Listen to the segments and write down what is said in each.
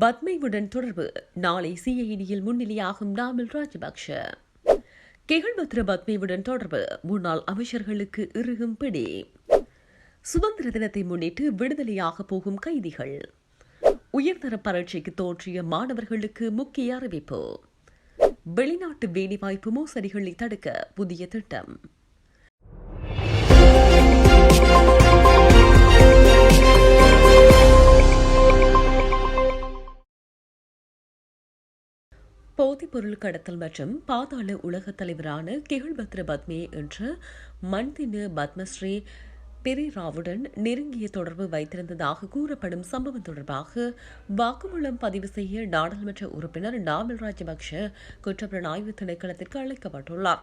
பத்மைவுடன் தொடர்பு. நாளை சிஐடியில் முன்னிலையாகும் நாமில் ராஜபக்ஷ. கெகழ்பத்ர பத்மைவுடன் தொடர்பு. முன்னாள் அமைச்சர்களுக்கு இறுகும் பிடி. சுதந்திர தினத்தை முன்னிட்டு விடுதலையாக போகும் கைதிகள். உயர்தர பரட்சிக்கு தோற்றிய மாணவர்களுக்கு முக்கிய அறிவிப்பு. வெளிநாட்டு வேலைவாய்ப்பு மோசடிகளை தடுக்க புதிய திட்டம். போதைப்பொருள் கடத்தல் மற்றும் பாதாள உலகத் தலைவரான கிகழ்பத்ர பத்மே என்று மண்தின பத்மஸ்ரீ பெரிராவுடன் நெருங்கிய தொடர்பு வைத்திருந்ததாக கூறப்படும் சம்பவம் தொடர்பாக வாக்குமூலம் பதிவு செய்ய நாடாளுமன்ற உறுப்பினர் நாமல் ராஜபக்ஷ குற்றப்புலனாய்வு திணைக்களத்திற்கு அழைக்கப்பட்டுள்ளார்.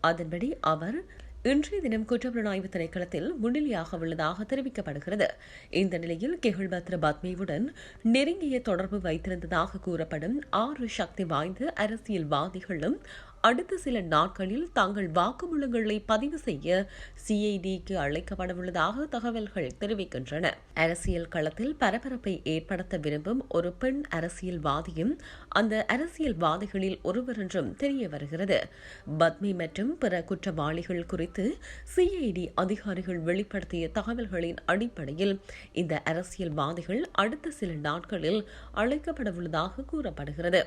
அதன்படி அவர் இன்றைய தினம் குற்றப்புலனாய்வு திணைக்களத்தில் முன்னிலையாக உள்ளதாக தெரிவிக்கப்படுகிறது. இந்த நிலையில் கெகுல்பத்ர பத்மேவுடன் நெருங்கிய தொடர்பு வைத்திருந்ததாக கூறப்படும் ஆறு சக்தி வாய்ந்த அரசியல்வாதிகளும் அடுத்த சில நாட்களில் தங்கள் வாக்குமூலங்களை பதிவு செய்ய சிஐடிக்கு அழைக்கப்படவுள்ளதாக தகவல்கள் தெரிவிக்கின்றன. அரசியல் களத்தில் பரபரப்பை ஏற்படுத்த விரும்பும் ஒரு பெண் அரசியல்வாதியும் அந்த அரசியல்வாதிகளில் ஒருவர் என்றும் தெரிய வருகிறது. பத்மி மற்றும் பிற குற்றவாளிகள் குறித்து சிஐடி அதிகாரிகள் வெளிப்படுத்திய தகவல்களின் அடிப்படையில் இந்த அரசியல்வாதிகள் அடுத்த சில நாட்களில் அழைக்கப்படவுள்ளதாக கூறப்படுகிறது.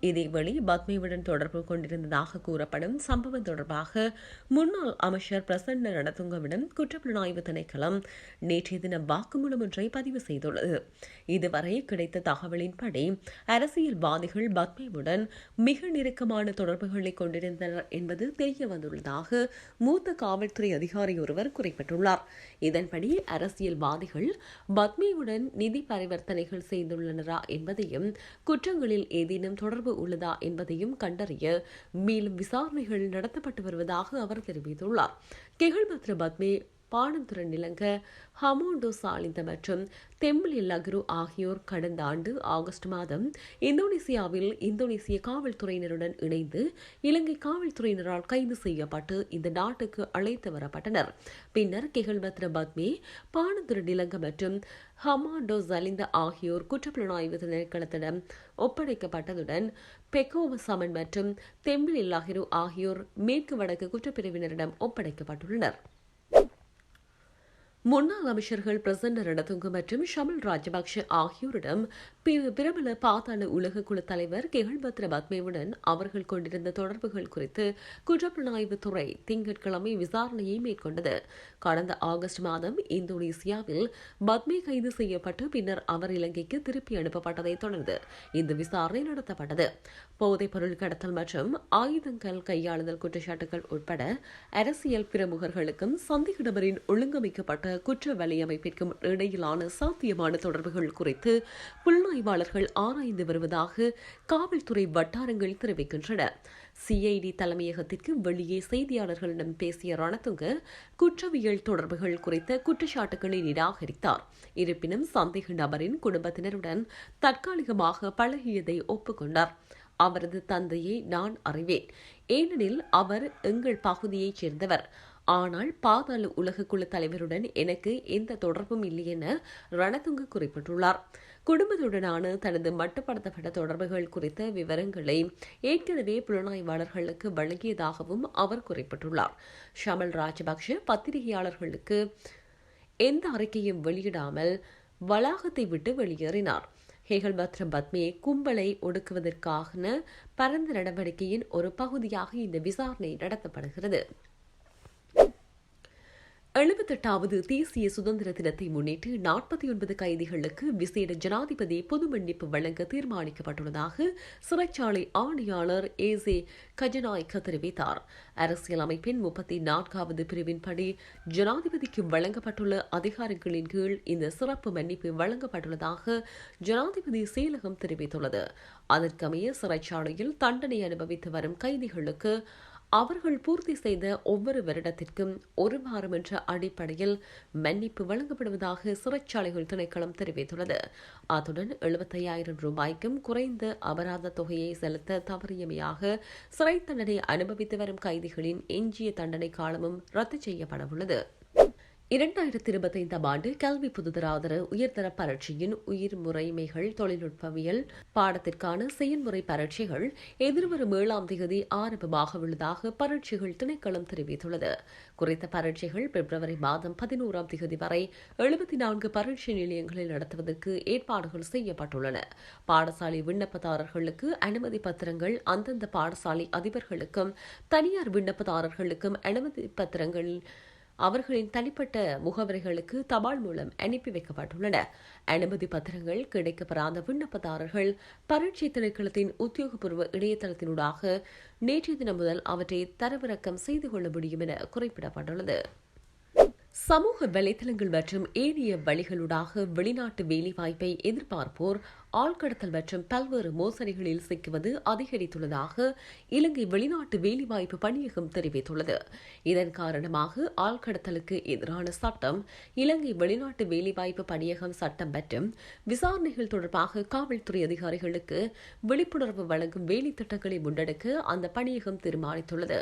இதேவேளை பத்மியுடன் தொடர்பு கொண்டிருந்ததாக கூறப்படும் சம்பவம் தொடர்பாக முன்னாள் அமைச்சர் பிரசன்ன நடத்துங்கவிடம் குற்றப்புலனாய்வு திணைக்களம் நேற்றைய தினம் வாக்குமூலம் ஒன்றை பதிவு செய்துள்ளது. இதுவரை கிடைத்த தகவலின்படி அரசியல்வாதி அரசியல்வாதிகள் பத்மேவுடன் மிக நெருக்கமான தொடர்புகளை கொண்டிருந்தனர் என்பது தெரிய வந்துள்ளதாக மூத்த காவல்துறை அதிகாரி ஒருவர் குறிப்பிட்டுள்ளார். இதன்படி அரசியல்வாதிகள் பத்மியுடன் நிதி பரிவர்த்தனைகள் செய்துள்ளனரா என்பதையும் குற்றங்களில் ஏதேனும் தொடர்பு உள்ளதா என்பதையும் கண்டறிய மேலும் விசாரணைகள் நடத்தப்பட்டு வருவதாக அவர் தெரிவித்துள்ளார். கெகழ்பத்ர பத்மே பாணந்துரன் நிலங்க ஹமோண்டோ சாலிந்த மற்றும் தெம்பிலி லக்ரு ஆகியோர் கடந்த ஆண்டு ஆகஸ்ட் மாதம் இந்தோனேசியாவில் இந்தோனேசிய காவல்துறையினருடன் இணைந்து இலங்கை காவல்துறையினரால் கைது செய்யப்பட்டு இந்த நாட்டுக்கு அழைத்து வரப்பட்டனர். பின்னர் கெகல்பத்ர பத்மே பாணந்துர நிலங்க மற்றும் ஹமாண்டோ ஜலிந்த ஆகியோர் குற்றப்புலனாய்வு திணைக்களத்திடம் ஒப்படைக்கப்பட்டதுடன் பெக்கோவ சமன் மற்றும் தெம்பிலி லஹிரு ஆகியோர் மேற்கு வடக்கு குற்றப்பிரிவினரிடம் ஒப்படைக்கப்பட்டுள்ளனர். முன்னாள் அமைச்சர்கள் பிரசன்ன ரணதுங்க மற்றும் ஷமில் ராஜபக்ஷ ஆகியோரிடம் பிரபல பாதாள உலக குழு தலைவர் கெகழ்பத்ர பத்மேவுடன் அவர்கள் கொண்டிருந்த தொடர்புகள் குறித்து குற்றப்புலனாய்வு துறை திங்கட்கிழமை விசாரணையை மேற்கொண்டது. கடந்த ஆகஸ்ட் மாதம் இந்தோனேசியாவில் பத்மே கைது செய்யப்பட்டு பின்னர் அவர் இலங்கைக்கு திருப்பி அனுப்பப்பட்டதை தொடர்ந்து இந்த விசாரணை நடத்தப்பட்டது. போதைப் பொருள் கடத்தல் மற்றும் ஆயுதங்கள் கையாளுதல் குற்றச்சாட்டுகள் உட்பட அரசியல் பிரமுகர்களுக்கும் சந்தேக நபரின் ஒழுங்கமைக்கப்பட்ட குற்ற வலையமைப்பிற்கும் இடையிலான சாத்தியமான தொடர்புகள் குறித்து புலனாய்வாளர்கள் ஆராய்ந்து வருவதாக காவல்துறை வட்டாரங்கள் தெரிவிக்கின்றன. சிஐடி தலைமையகத்திற்கு வெளியே செய்தியாளர்களிடம் பேசிய ரணதுங்க குற்றவியல் தொடர்புகள் குறித்த குற்றச்சாட்டுகளை நிராகரித்தார். இருப்பினும் சந்தேக நபரின் குடும்பத்தினருடன் தற்காலிகமாக பழகியதை ஒப்புக்கொண்டார். அவரது தந்தையை நான் அறிவேன். ஏனெனில் அவர் எங்கள் பகுதியைச் சேர்ந்தவர். ஆனால் பாதாள உலகக்குழு தலைவருடன் எனக்கு எந்த தொடர்பும் இல்லை என ரணதுங்க குறிப்பிட்டுள்ளார். குடும்பத்துடனான தனது மட்டுப்படுத்தப்பட்ட தொடர்புகள் குறித்த விவரங்களை ஏற்கனவே புலனாய்வாளர்களுக்கு வழங்கியதாகவும் அவர் குறிப்பிட்டுள்ளார். ஷமல் ராஜபக்ஷ பத்திரிகையாளர்களுக்கு எந்த அறிக்கையும் வெளியிடாமல் வளாகத்தை விட்டு வெளியேறினார். ஹேகல்பத்ர பத்மியை கும்பலை ஒடுக்குவதற்கான பரந்த நடவடிக்கையின் ஒரு பகுதியாக இந்த விசாரணை நடத்தப்படுகிறது. எழுபத்தெட்டாவது தேசிய சுதந்திர தினத்தை முன்னிட்டு நாற்பத்தி ஒன்பது கைதிகளுக்கு விசேட ஜனாதிபதி பொது மன்னிப்பு வழங்க தீர்மானிக்கப்பட்டுள்ளதாக சிறைச்சாலை ஆணையாளர் ஏசே கஜநாயக்க தெரிவித்தார். அரசியலமைப்பின் முப்பத்தி நான்காவது பிரிவின்படி ஜனாதிபதிக்கு வழங்கப்பட்டுள்ள அதிகாரங்களின் கீழ் இந்த சிறப்பு மன்னிப்பு வழங்கப்பட்டுள்ளதாக ஜனாதிபதி செயலகம் தெரிவித்துள்ளது. அதற்கமைய சிறைச்சாலையில் தண்டனை அனுபவித்து வரும் கைதிகளுக்கு அவர்கள் பூர்த்தி செய்த ஒவ்வொரு வருடத்திற்கும் ஒரு வாரம் என்ற அடிப்படையில் மன்னிப்பு வழங்கப்படுவதாக சிறைச்சாலைகள் திணைக்களம் தெரிவித்துள்ளது. அத்துடன் எழுபத்தையாயிரம் ரூபாய்க்கும் குறைந்த அபராத தொகையை செலுத்த தவறியமையாக சிறை தண்டனை அனுபவித்து வரும் கைதிகளின் எஞ்சிய தண்டனை காலமும் ரத்து செய்யப்படவுள்ளது. இரண்டாயிரத்தி இருபத்தைந்தாம் ஆண்டு கல்வி பொதுதராதர உயர்தர பரட்சியின் உயிர் முறைமைகள் தொழில்நுட்பவியல் பாடத்திற்கான செயல்முறை பரட்சிகள் எதிர்வரும் ஏழாம் தேதி ஆரம்பமாக உள்ளதாக பரட்சிகள் திணைக்களம் தெரிவித்துள்ளது. குறித்த பரட்சிகள் பிப்ரவரி மாதம் பதினோராம் தேதி வரை எழுபத்தி நான்கு பரீட்சை நிலையங்களில் நடத்துவதற்கு ஏற்பாடுகள் செய்யப்பட்டுள்ளன. பாடசாலை விண்ணப்பதாரர்களுக்கு அனுமதி பத்திரங்கள் அந்தந்த பாடசாலை அதிபர்களுக்கும் தனியார் விண்ணப்பதாரர்களுக்கும் அனுமதி பத்திரங்கள் அவர்களின் தனிப்பட்ட முகவரிகளுக்கு தபால் மூலம் அனுப்பி வைக்கப்பட்டுள்ளன. அனுமதி பத்திரங்கள் கிடைக்கப்பெறாத விண்ணப்பதாரர்கள் பரீட்சை திணைக்களத்தின் உத்தியோகபூர்வ இணையதளத்தினூடாக நேற்றைய தினம் முதல் அவற்றை தரவிறக்கம் செய்து கொள்ள முடியும் என குறிப்பிடப்பட்டுள்ளது. சமூக வலைதளங்கள் மற்றும் ஏனைய வழிகளூடாக வெளிநாட்டு வேலைவாய்ப்பை எதிர்பார்ப்போர் ஆழ்கடத்தல் மற்றும் பல்வேறு மோசடிகளில் சிக்குவது அதிகரித்துள்ளதாக இலங்கை வெளிநாட்டு வேலைவாய்ப்பு பணியகம் தெரிவித்துள்ளது. இதன் காரணமாக ஆழ்கடத்தலுக்கு எதிரான சட்டம் இலங்கை வெளிநாட்டு வேலைவாய்ப்பு பணியகம் சட்டம் மற்றும் விசாரணைகள் தொடர்பாக காவல்துறை அதிகாரிகளுக்கு விழிப்புணர்வு வழங்கும் வேலை திட்டங்களை முன்னெடுக்க அந்த பணியகம் தீர்மானித்துள்ளது.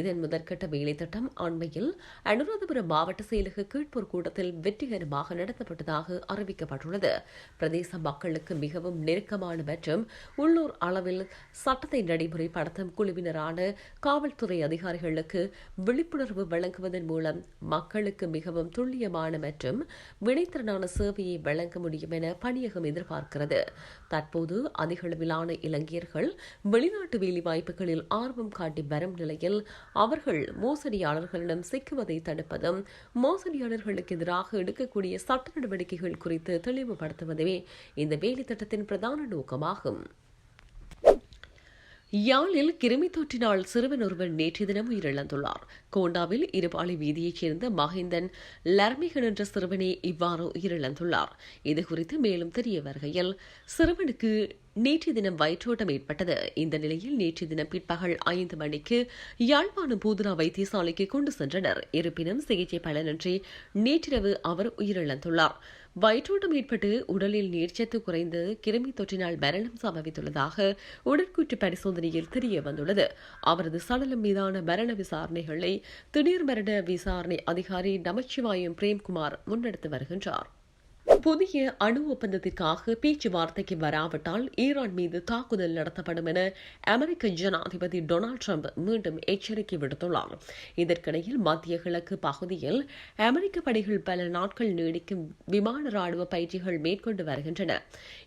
இதன் முதற்கட்ட வேலை திட்டம் அண்மையில் அனுராதபுரம் மாவட்ட செயலக கீழ்ப்பூர் கூட்டத்தில் வெற்றிகரமாக நடத்தப்பட்டதாக அறிவிக்கப்பட்டுள்ளது. பிரதேச மக்களுக்கு மிக மிகவும் நெருக்கமான மற்றும் உள்ளூர் அளவில் சட்டத்தை நடைமுறைப்படுத்தும் குழுவினரான காவல்துறை அதிகாரிகளுக்கு விழிப்புணர்வு வழங்குவதன் மூலம் மக்களுக்கு மிகவும் துல்லியமான மற்றும் வினைத்திறனான சேவையை வழங்க முடியும் என பணியகம் எதிர்பார்க்கிறது. தற்போது அதிகளவிலான இளைஞர்கள் வெளிநாட்டு வேலைவாய்ப்புகளில் ஆர்வம் காட்டி வரும் நிலையில் அவர்கள் மோசடியாளர்களிடம் சிக்குவதை தடுப்பதும் மோசடியாளர்களுக்கு எதிராக எடுக்கக்கூடிய சட்ட நடவடிக்கைகள் குறித்து தெளிவுபடுத்துவதே இந்த வேலை திட்டத்தின் பிரதான நோக்கமாகும். யாழில் கிருமி தொற்றினால் சிறுவன் ஒருவர் நேற்று தினம் உயிரிழந்துள்ளார். கோண்டாவில் இருபாளி வீதியைச் சேர்ந்த மகிந்தன் லர்மிகன் என்ற சிறுவனே இவ்வாறு உயிரிழந்துள்ளார். இதுகுறித்து மேலும் தெரிய வருகையில் சிறுவனுக்கு நேற்று தினம் வயிற்றோட்டம் ஏற்பட்டது. இந்த நிலையில் நேற்று தினம் பிற்பகல் ஐந்து மணிக்கு யாழ்ப்பாணம் பூதுரா வைத்தியசாலைக்கு கொண்டு சென்றனர். இருப்பினும் சிகிச்சை பலனின்றி நேற்றிரவு அவர் உயிரிழந்துள்ளார். வயிற்றோட்டம் ஏற்பட்டு உடலில் நீர்ச்சத்து குறைந்து கிருமி தொற்றினால் மரணம் சம்பவித்துள்ளதாக உடற்கூற்று பரிசோதனையில் தெரிய வந்துள்ளது. அவரது சடலம் மீதான மரண விசாரணைகளை திடீர் மரண விசாரணை அதிகாரி நமச்சிவாயம் பிரேம்குமார் முன்னெடுத்து வருகின்றார். புதிய அணு ஒப்பந்தத்திற்காக பேச்சுவார்த்தைக்கு வராவிட்டால் ஈரான் மீது தாக்குதல் நடத்தப்படும் என அமெரிக்க ஜனாதிபதி டொனால்டு ட்ரம்ப் மீண்டும் எச்சரிக்கை விடுத்துள்ளார். இதற்கிடையில் மத்திய கிழக்கு பகுதியில் அமெரிக்க படைகள் பல நாட்கள் நீடிக்கும் விமான ராணுவ பயிற்சிகள் மேற்கொண்டு வருகின்றன.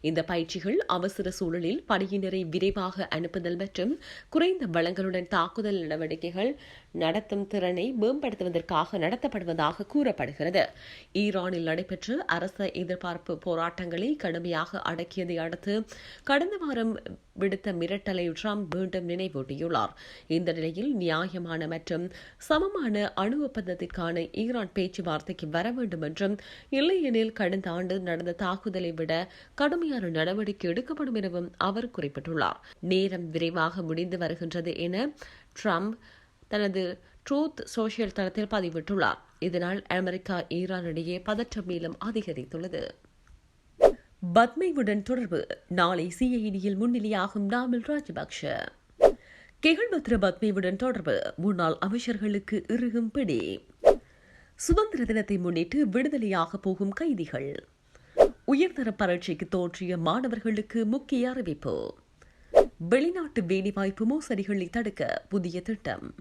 இந்த பயிற்சிகள் அவசர சூழலில் படையினரை விரைவாக அனுப்புதல் மற்றும் குறைந்த வளங்களுடன் தாக்குதல் நடவடிக்கைகள் நடத்தும் திறனை மேம்படுத்துவதற்காக நடத்தப்படுவதாக கூறப்படுகிறது. ஈரானில் நடைபெற்ற அரச எதிர்பார்ப்பு போராட்டங்களை கடுமையாக அடக்கியதை அடுத்து கடந்த வாரம் விடுத்த மிரட்டலை ட்ரம்ப் மீண்டும் நினைவூட்டியுள்ளார். இந்த நிலையில் நியாயமான மற்றும் சமமான அணு ஒப்பந்தத்திற்கான ஈரான் பேச்சுவார்த்தைக்கு வர வேண்டும் என்றும் இல்லையெனில் கடந்த ஆண்டு நடந்த தாக்குதலை விட கடுமையான நடவடிக்கை எடுக்கப்படும் எனவும் அவர் குறிப்பிட்டுள்ளார். நேரம் விரைவாக முடிந்து வருகின்றது என ட்ரம்ப் தனது ட்ரூத் சோசியல் தளத்தில் பதிவிட்டுள்ளார். இதனால் அமெரிக்கா ஈரான் இடையே பதற்றம் மேலும் அதிகரித்துள்ளது. பத்மைவுடன் தொடர்பு. நாளை சிஐடியில் முன்னிலையாகும் நாமல் ராஜபக்ஷ. கெகழ்பத்ர பத்மைவுடன் தொடர்பு. முன்னாள் அமைச்சர்களுக்கு இறுகும் பிடி. சுதந்திர தினத்தை முன்னிட்டு விடுதலையாக போகும் கைதிகள். உயர்தர பரட்சிக்கு தோற்றிய மாணவர்களுக்கு முக்கிய அறிவிப்பு. வெளிநாட்டு வேலைவாய்ப்பு மோசடிகளை தடுக்க புதிய திட்டம்.